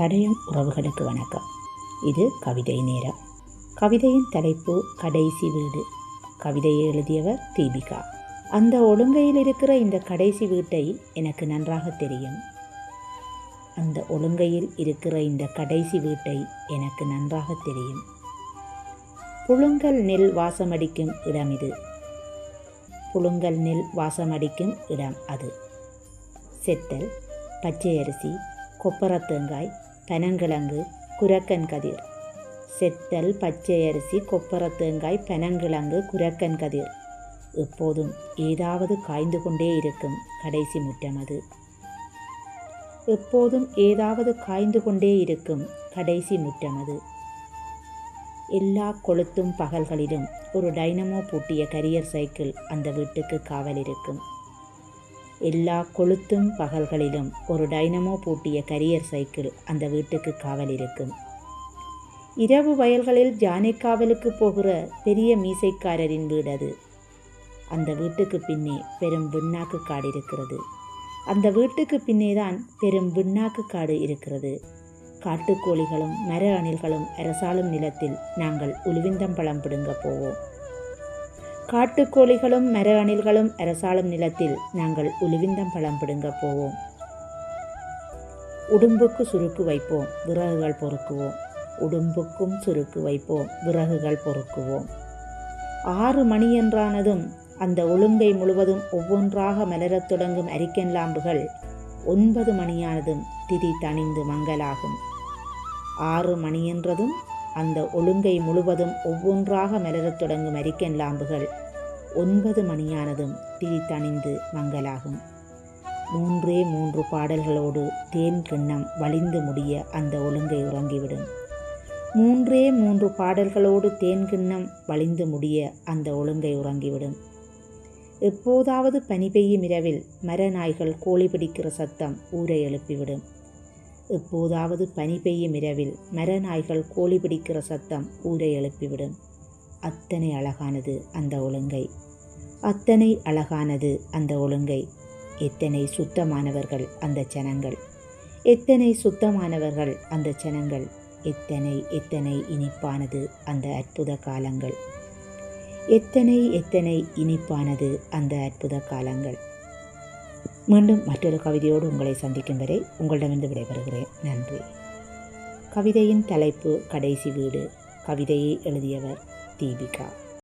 தடயம் உறவுகளுக்கு வணக்கம். இது கவிதை நேரம். கவிதையின் தலைப்பு கடைசி வீடு. கவிதையை எழுதியவர் தீபிகா. அந்த ஒழுங்கையில் இருக்கிற இந்த கடைசி வீட்டை எனக்கு நன்றாக தெரியும். அந்த ஒழுங்கையில் இருக்கிற இந்த கடைசி வீட்டை எனக்கு நன்றாக தெரியும். புழுங்கல் நெல் வாசமடிக்கும் இடம் இது. புழுங்கல் நெல் வாசமடிக்கும் இடம் அது. செத்தல் பச்சை அரிசி கொப்பரத்தேங்காய் பனங்கிழங்கு குரக்கன் கதிர். செத்தல் பச்சை அரிசி கொப்பரத்தேங்காய் பனங்கிழங்கு குரக்கன் கதிர். எப்போதும் ஏதாவது காய்ந்து கொண்டே இருக்கும் கடைசி முற்றம் அது. எப்போதும் ஏதாவது காய்ந்து கொண்டே இருக்கும் கடைசி முற்றம் அது. எல்லா கொளுத்தும் பகல்களிலும் ஒரு டைனமோ பூட்டிய கரியர் சைக்கிள் அந்த வீட்டுக்கு காவல் இருக்கும் எல்லா கொளுத்தும் பகல்களிலும் ஒரு டைனமோ பூட்டிய கரியர் சைக்கிள் அந்த வீட்டுக்கு காவல் இருக்கும். இரவு வயல்களில் ஜானை காவலுக்கு போகிற பெரிய மீசைக்காரரின் வீடு அது. அந்த வீட்டுக்கு பின்னே பெரும் விண்ணாக்கு காடு இருக்கிறது. அந்த வீட்டுக்கு பின்னே தான் பெரும் விண்ணாக்கு காடு இருக்கிறது. காட்டுக்கோழிகளும் மர அணில்களும் அரசாளும் நிலத்தில் நாங்கள் உலுவிந்தம்பழம் பிடுங்க போவோம். காட்டுக்கோழிகளும் மர அணில்களும் அரசாளும் நிலத்தில் நாங்கள் உலுவிந்தம் பழம் பிடுங்க போவோம். உடும்புக்கு சுருக்கு வைப்போம் விறகுகள் பொறுக்குவோம். உடும்புக்கும் சுருக்கு வைப்போம் விறகுகள் பொறுக்குவோம். ஆறு மணி என்றானதும் அந்த ஒழுங்கை முழுவதும் ஒவ்வொன்றாக மலரத் தொடங்கும் அரிக்கன் லாம்புகள் ஒன்பது மணியானதும் திதி தணிந்து மங்கலாகும். ஆறு மணி என்றதும் அந்த ஒழுங்கை முழுவதும் ஒவ்வொன்றாக மலரத் தொடங்கும் அரிக்கன் லாம்புகள் ஒன்பது மணியானதும் திரி தணிந்து மங்கலாகும் மூன்றே மூன்று பாடல்களோடு தேன் கிண்ணம் வலிந்து முடிய அந்த ஒழுங்கை உறங்கிவிடும். மூன்றே மூன்று பாடல்களோடு தேன் கிண்ணம் வலிந்து முடிய அந்த ஒழுங்கை உறங்கிவிடும். எப்போதாவது பனி பெய்யும் இரவில் மர நாய்கள் கோழி பிடிக்கிற சத்தம் ஊரை எழுப்பிவிடும். எப்போதாவது பனி பெய்யும் இரவில் மர நாய்கள் கோழி பிடிக்கிற சத்தம் ஊரை எழுப்பிவிடும். அத்தனை அழகானது அந்த ஒழுங்கை. அத்தனை அழகானது அந்த ஒழுங்கை. எத்தனை சுத்தமானவர்கள் அந்த ஜனங்கள். எத்தனை சுத்தமானவர்கள் அந்த ஜனங்கள். எத்தனை எத்தனை இனிப்பானது அந்த அற்புத காலங்கள். எத்தனை எத்தனை இனிப்பானது அந்த அற்புத காலங்கள். மீண்டும் மற்றொரு கவிதையோடு உங்களை சந்திக்கும் வரை உங்களிடமிருந்து விடைபெறுகிறேன். நன்றி. கவிதையின் தலைப்பு கடைசி வீடு. கவிதையை எழுதியவர் தீபிகா.